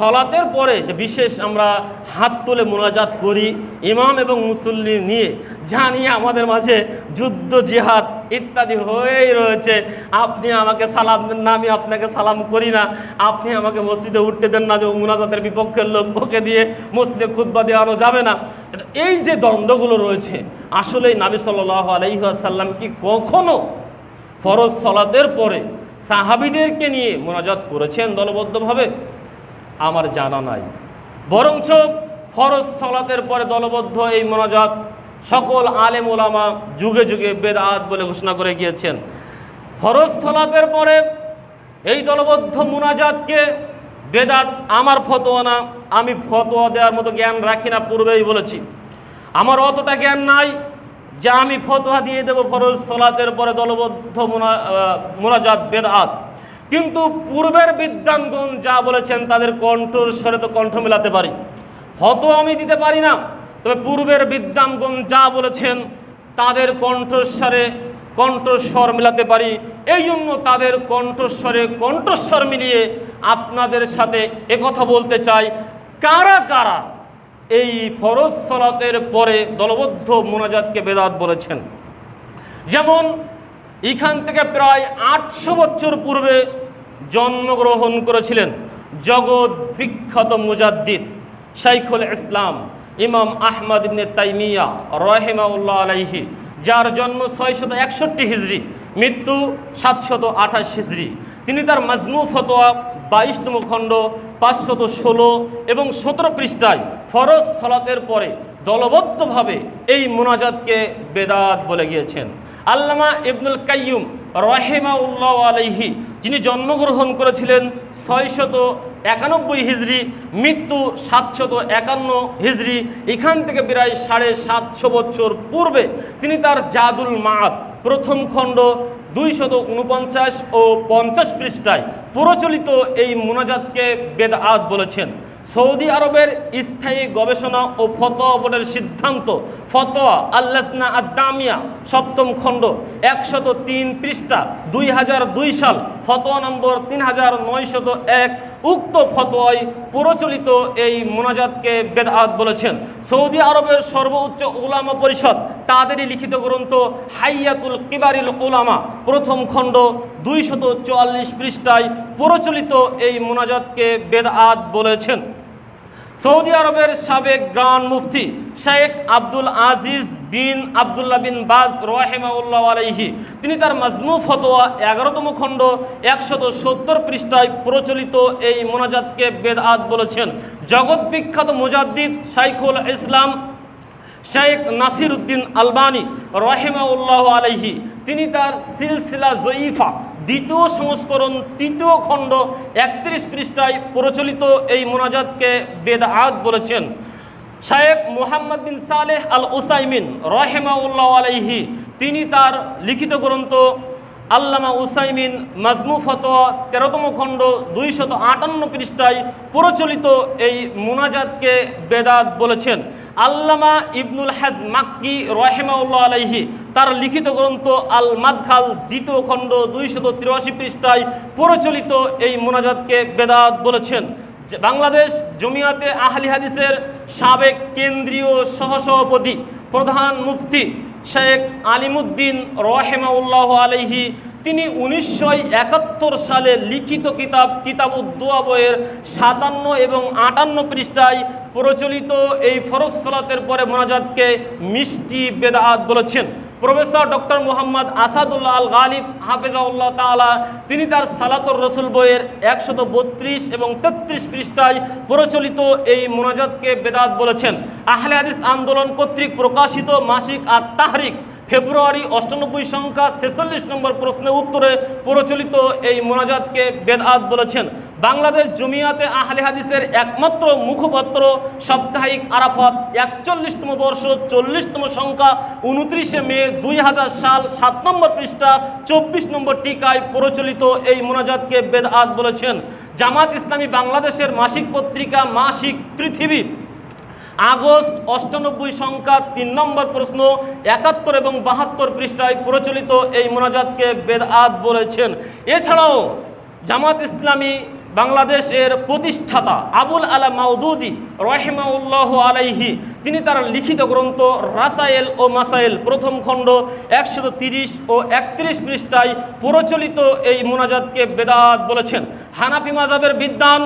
সলাতের পরে যে বিশেষ আমরা হাত তুলে মোনাজাত করি, ইমাম এবং মুসল্লি নিয়ে যা নিয়ে আমাদের মাঝে যুদ্ধ, জিহাদ ইত্যাদি হয়েই রয়েছে। আপনি আমাকে সালাম দেন না, আমি আপনাকে সালাম করি না। আপনি আমাকে মসজিদে উঠতে দেন না যে মোনাজাতের বিপক্ষের লোক ওকে দিয়ে মসজিদে খুদ্া দেওয়ানো যাবে না। এই যে দ্বন্দ্বগুলো রয়েছে, আসলেই নাবি সাল্লাহ আলহিহাসাল্লাম কি কখনো ফরজ সলাতের পরে সাহাবিদেরকে নিয়ে মোনাজাত করেছেন দলবদ্ধভাবে? আমার জানা নাই। বরঞ্চ ফরজ সলাতের পরে দলবদ্ধ এই মোনাজাত সকল আলেম ওলামা যুগে যুগে বেদাত বলে ঘোষণা করে গিয়েছেন। ফরজ সলাতের পরে এই দলবদ্ধ মোনাজাতকে বেদাত আমার ফতোয়া না, আমি ফতোয়া দেওয়ার মতো জ্ঞান রাখি না, পূর্বেই বলেছি। আমার অতটা জ্ঞান নাই যে আমি ফতোয়া দিয়ে দেব ফরজ সলাতের পরে দলবদ্ধ মোনা মোনাজাত, বেদাত। কিন্তু পূর্বের বিদ্যানগণ যা বলেছেন তাদের কণ্ঠর স্বরে তো কণ্ঠ মেলাতে পারি। ফতোয়া আমি দিতে পারি না, তবে পূর্বের বিদ্যানগণ যা বলেছেন তাদের কণ্ঠস্বরে কণ্ঠস্বর মিলাতে পারি। এই জন্য তাদের কণ্ঠস্বরে কণ্ঠস্বর মিলিয়ে আপনাদের সাথে একথা বলতে চাই। কারা কারা এই ফরজ সলাতের পরে দলবদ্ধ মোনাজাতকে বেদাত বলেছেন? যেমন এখান থেকে প্রায় আটশো বছর পূর্বে জন্মগ্রহণ করেছিলেন জগৎ বিখ্যাত মুজাদ্দিদ শাইখুল ইসলাম ইমাম আহমদ ইবনে তাইমিয়া রহেমাউল্লাহ আলাইহি, যার জন্ম ছয়শত একষট্টি হিজড়ি মৃত্যু সাতশত আঠাশ হিজড়ি তিনি তার মাজমু ফতোয়া, বাইশতম খণ্ড, পাঁচশত ষোলো এবং সতেরো পৃষ্ঠায় ফরজ সলাতের পরে দলবদ্ধভাবে এই মোনাজাতকে বেদাত বলে গিয়েছেন। আল্লামা ইবনুল কাইয়ুম রহেমাউল্লাহ আলাইহি যিনি জন্মগ্রহণ করেছিলেন ছয়শত একানব্বই হিজড়ি, মৃত্যু সাতশত একান্ন হিজড়ি, এখান থেকে প্রায় সাড়ে সাতশো বছর পূর্বে তিনি তার জাদুল মাত প্রথম খণ্ড দুইশত উনপঞ্চাশ ও পঞ্চাশ পৃষ্ঠায় প্রচলিত এই মোনাজাতকে বেদাত বলেছেন। সৌদি আরবের স্থায়ী গবেষণা ও ফতোয়া বোর্ডের সিদ্ধান্ত, ফতোয়া আল্লাসনা আদামিয়া সপ্তম খণ্ড, একশত তিন পৃষ্ঠা, দুই হাজার দুই সাল, ফতোয়া নম্বর তিন হাজার নয়শত এক। উক্ত ফতোয়ায় প্রচলিত এই মোনাজাতকে বেদাত বলেছেন। সৌদি আরবের সর্বোচ্চ উলামা পরিষদ, তাদেরই লিখিত গ্রন্থ হাইয়াতুল কিবারিল উলামা, প্রথম খণ্ড দুইশত চুয়াল্লিশ পৃষ্ঠায় প্রচলিত এই মোনাজাতকে বেদাত বলেছেন। সৌদি আরবের সাবেক গ্রান্ড মুফতি Sheikh Abdul Aziz bin Abdullah bin Baz রহেমাউল্লাহ আলাইহি। তিনি তার মাজমু ফতোয়া এগারোতম খণ্ড একশত সত্তর পৃষ্ঠায় প্রচলিত এই মোনাজাতকে বেদাত বলেছেন। জগৎ বিখ্যাত মুজাদ্দিদ শাইখুল ইসলাম শেখ নাসির উদ্দিন আলবানি রহেমাউল্লাহ আলাইহি। তিনি তার সিলসিলা জয়ীফা দ্বিতীয় সংস্করণ তৃতীয় খণ্ড একত্রিশ পৃষ্ঠায় প্রচলিত এই মোনাজাতকে বেদাত বলেছেন। শায়েক মুহাম্মদ বিন সালেহ আল উসাইমিন রহেমাউল্লাহ আলাইহি, তিনি তার লিখিত গ্রন্থ আল্লামা উসাইমিন মাজমু ফতোয়া তেরোতম খণ্ড দুইশত আটান্ন পৃষ্ঠায় প্রচলিত এই মুনাজাতকে বেদাত বলেছেন। আল্লামা ইবনুল হাজ মাক্কি রহেমাউল্লাহ আলাইহি, তার লিখিত গ্রন্থ আল মাদখাল দ্বিতীয় খণ্ড দুইশত তিরাশি পৃষ্ঠায় প্রচলিত এই মুনাজাতকে বেদাত বলেছেন। বাংলাদেশ জমিয়াতে আহলি হাদিসের সাবেক কেন্দ্রীয় সহসভাপতি প্রধান মুফতি শেখ আলিমুদ্দিন রহেমাউল্লাহ আলহি তিনি উনিশশো একাত্তর সালে লিখিত কিতাব কিতাব উদ্দোয়া বইয়ের সাতান্ন এবং আটান্ন পৃষ্ঠায় প্রচলিত এই ফরজ সালাতের পরে মোনাজাতকে মিষ্টি বেদাহাত বলেছেন। প্রফেসর ডক্টর মোহাম্মদ আসাদুল্লাহ আল গালিব হাফেজাউল্লাহ তাআলা, তিনি তার সালাতর রসুল বইয়ের একশত বত্রিশ এবং তেত্রিশ পৃষ্ঠায় প্রচলিত এই মোনাজাতকে বেদাত বলেছেন। আহলে হাদিস আন্দোলন কর্তৃক প্রকাশিত মাসিক আর তাহরিক ফেব্রুয়ারি অষ্টানব্বই সংখ্যা ছেচল্লিশ নম্বর প্রশ্নের উত্তরে প্রচলিত এই মোনাজাতকে বেদাত বলেছেন। বাংলাদেশ জমিয়াতে আহলে হাদিসের একমাত্র মুখপত্র সাপ্তাহিক আরাফত একচল্লিশতম বর্ষ, চল্লিশতম সংখ্যা, উনত্রিশে মে দুই হাজার সাল, সাত নম্বর পৃষ্ঠা, চব্বিশ নম্বর টিকায় প্রচলিত এই মোনাজাতকে বেদআত বলেছেন। জামাত ইসলামী বাংলাদেশের মাসিক পত্রিকা মাসিক পৃথিবী। আগস্ট অষ্টানব্বই সংখ্যা, তিন নম্বর প্রশ্ন, একাত্তর এবং বাহাত্তর পৃষ্ঠায় প্রচলিত এই মোনাজাতকে বেদআত বলেছেন। এছাড়াও জামাত ইসলামী বাংলাদেশের প্রতিষ্ঠাতা আবুল আলা মাউদুদি রহেমাউল্লাহ আলাইহি, তিনি তার লিখিত গ্রন্থ রাসায়েল ও মাসাইল প্রথম খণ্ড একশো তিরিশ ও একত্রিশ পৃষ্ঠায় প্রচলিত এই মোনাজাতকে বেদাত বলেছেন। হানাফি মাজাবের বিদ্যান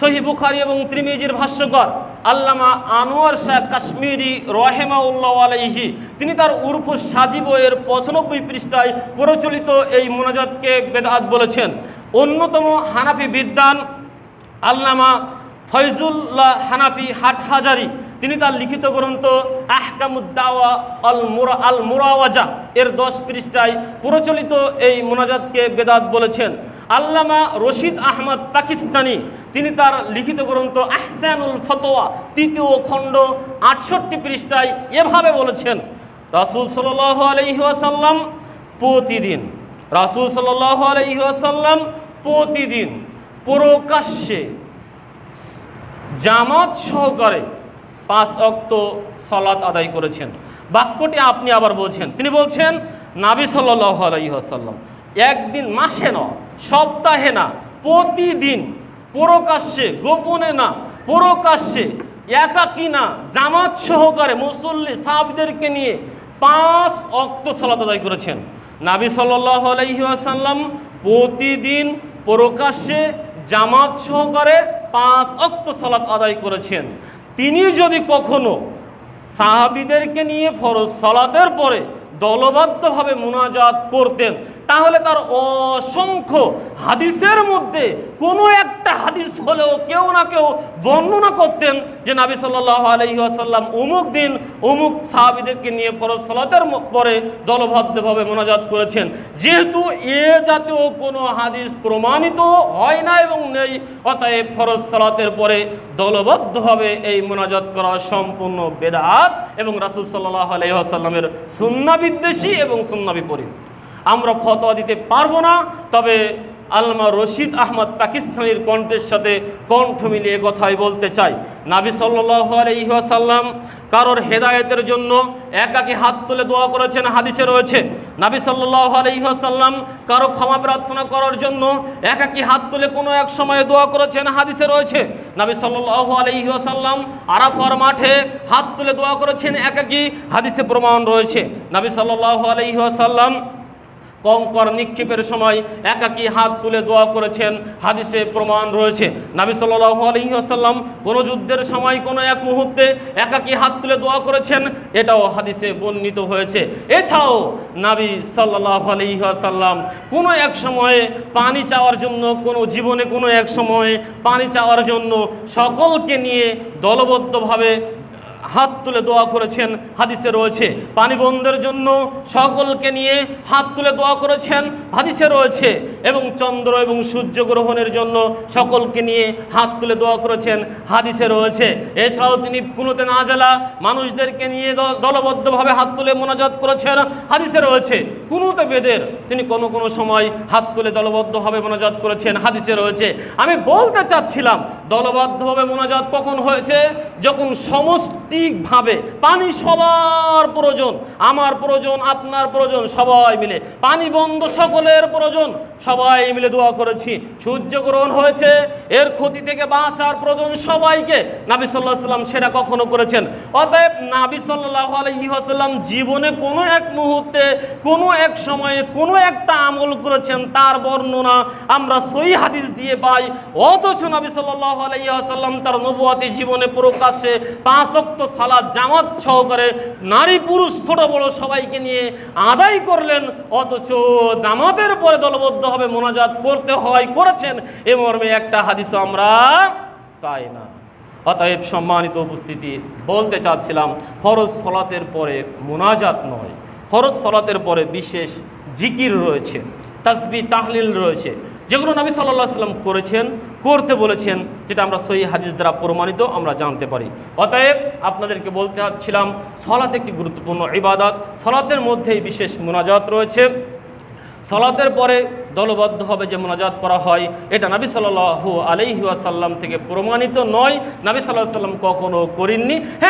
সহি বুখারি এবং ত্রিমিজির ভাষ্যকর আল্লামা আনোয়ার শাহ কাশ্মীরি রহেমাউল্লাহ আলাইহি, তিনি তার উর্ফ সাজিব এর পঁচানব্বই পৃষ্ঠায় প্রচলিত এই মোনাজাতকে বেদাত বলেছেন। অন্যতম হানাফি বিদ্যান আল্লামা ফয়জুল্লাহ হানাফি হাটহাজারি, তিনি তার লিখিত গ্রন্থ আহকামুদ্দাওয়া আল মুরা আল মুরাওয়াজা এর দশ পৃষ্ঠায় প্রচলিত এই মোনাজাতকে বেদাত বলেছেন। আল্লামা রশিদ আহমদ পাকিস্তানি, তিনি তার লিখিত গ্রন্থ আহসানুল ফতোয়া, তৃতীয় খণ্ড আটষট্টি পৃষ্ঠায় এভাবে বলেছেন, রাসুল সাল আলহিহাসাল্লাম প্রতিদিন, রাসুল সাল আলহিহাসাল্লাম প্রতিদিন প্রকাশ্যে জামাত সহকারে পাঁচ অক্ত সলাত আদায় করেছেন। বাক্যটি আপনি আবার বলছেন, তিনি বলছেন, নাবি সাল্লাহ আলাইসাল্লাম একদিন মাসে না সপ্তাহে না, প্রতিদিন প্রকাশ্যে, গোপনে না, প্রকাশ্যে একাকি না, জামাত সহকারে মুসল্লি সাহাবিদেরকে নিয়ে পাঁচ অক্ত সালাত আদায় করেছেন। নাবি সাল্লাহ আলাইসাল্লাম প্রতিদিন প্রকাশ্যে জামাত সহকারে পাঁচ অক্ত সালাত আদায় করেছেন। তিনি যদি কখনো সাহাবিদেরকে নিয়ে ফরজ সালাতের পরে দলবদ্ধভাবে মোনাজাত করতেন। তাহলে তার অসংখ্য হাদিসের মধ্যে কোনো একটা হাদিস হলেও কেউ না কেউ বর্ণনা করতেন যে নাবি সাল্লাহ আলহিহাসাল্লাম অমুক দিন অমুক সাহাবিদেরকে নিয়ে ফরজ সালাতের পরে দলবদ্ধভাবে মোনাজাত করেছেন। যেহেতু এ জাতীয় কোনো হাদিস প্রমাণিত হয় না এবং নেই, অতএব ফরজ সালাতের পরে দলবদ্ধভাবে এই মোনাজাত করা সম্পূর্ণ বেদাত এবং রাসুল সাল্লাহ আলহিহাসাল্লামের সুন্না বিদ্বেষী এবং সুন্না বিপরীত আমরা ফতোয়া দিতে পারব না, তবে আলমা রশিদ আহমদ পাকিস্তানির কণ্ঠের সাথে কণ্ঠ মিলিয়ে কথাই বলতে চাই। নাবি সাল্লাহ আলহিহাসাল্লাম কারোর হেদায়েতের জন্য একাকি হাত তুলে দোয়া করেছেন, হাদিসে রয়েছে। নাবি সাল্লাহ আলহিহাসাল্লাম কারও ক্ষমা প্রার্থনা করার জন্য একাকি হাত তুলে কোনো এক সময়ে দোয়া করেছেন, হাদিসে রয়েছে। নাবি সাল্লাহ আলহিহাসাল্লাম আরাফার মাঠে হাত তুলে দোয়া করেছেন, একাকি, হাদিসে প্রমাণ রয়েছে। নাবি সাল্লাহ আলহিহাসাল্লাম কঙ্কর নিক্ষেপের সময় একাকী হাত তুলে দোয়া করেছেন। হাদিসে প্রমাণ রয়েছে। নাবি সাল্লাল্লাহু আলাইহি আসাল্লাম কোনো যুদ্ধের সময় কোনো এক মুহূর্তে একাকী হাত তুলে দোয়া করেছেন, এটাও হাদিসে বর্ণিত হয়েছে। এছাড়াও নাবি সাল্লাল্লাহু আলাইহি আসাল্লাম কোনো এক সময়ে পানি চাওয়ার জন্য, কোনো জীবনে কোনো এক সময়ে পানি চাওয়ার জন্য সকলকে নিয়ে দলবদ্ধভাবে হাত তুলে দোয়া করেছেন, হাদিসে রয়েছে। পানি বন্ধের জন্য সকলকে নিয়ে হাত তুলে দোয়া করেছেন, হাদিসে রয়েছে। এবং চন্দ্র এবং সূর্য গ্রহণের জন্য সকলকে নিয়ে হাত তুলে দোয়া করেছেন, হাদিসে রয়েছে। এছাড়াও তিনি কুনোতে না জেলা মানুষদেরকে নিয়ে দলবদ্ধভাবে হাত তুলে মোনাজাত করেছেন, হাদিসে রয়েছে। কুনুতে বেদের তিনি কোনো কোনো সময় হাত তুলে দলবদ্ধভাবে মোনাজাত করেছেন, হাদিসে রয়েছে। আমি বলতে চাচ্ছিলাম, দলবদ্ধভাবে মোনাজাত কখন হয়েছে? যখন সমষ্টিকভাবে পানি সবার প্রয়োজন, আমার প্রয়োজন, আপনার প্রয়োজন, সবাই মিলে। পানি বন্ধ সকলের প্রয়োজন, সবাই মিলে দোয়া করেছি। সূর্যগ্রহণ হয়েছে, এর ক্ষতি থেকে বাঁচার প্রয়োজন সবাইকে। নাবি সাল্লাহ সাল্লাম সেটা কখনো করেছেন। অতএব নাবি সাল্লাহ আলহিহাসাল্লাম জীবনে কোনো এক মুহূর্তে, কোনো এক সময়ে, কোনো একটা আমল করেছেন, তার বর্ণনা আমরা সই হাদিস দিয়ে পাই। অথচ নবী সাল্লাহ আলাইসাল্লাম তার নবুয়াতি জীবনে প্রকাশ্যে পাঁচ অক্ত সালাদ জামাত সহকারে নারী পুরুষ ছোট বড় সবাইকে নিয়ে আদায় করলেন, অথচ জামাতের পরে দলবদ্ধভাবে মোনাজাত করতে হয়, করেছেন। এ মর্মে একটা হাদিসও আমরা পাই না। অতএব সম্মানিত উপস্থিতি, বলতে চাচ্ছিলাম, ফরজ সলাতের পরে মোনাজাত নয়। ফরজ সলাতের পরে বিশেষ জিকির রয়েছে, তাসবি, তাহলিল রয়েছে। যেগুলো নবী সাল্লাহ সাল্লাম করেছেন, করতে বলেছেন, যেটা আমরা সহি হাদিস দ্বারা প্রমাণিত, আমরা জানতে পারি। অতএব আপনাদেরকে বলতে চাচ্ছিলাম, সলাত একটি গুরুত্বপূর্ণ ইবাদত। সলাতের মধ্যেই বিশেষ মোনাজাত রয়েছে। সলাতের পরে দলবদ্ধভাবে যে মোনাজাত করা হয়, এটা নাবি সাল্লাহ আলাইহি ওয়াসাল্লাম থেকে প্রমাণিত নয়। নাবি সাল্লাহ সাল্লাম কখনো করেননি। হ্যাঁ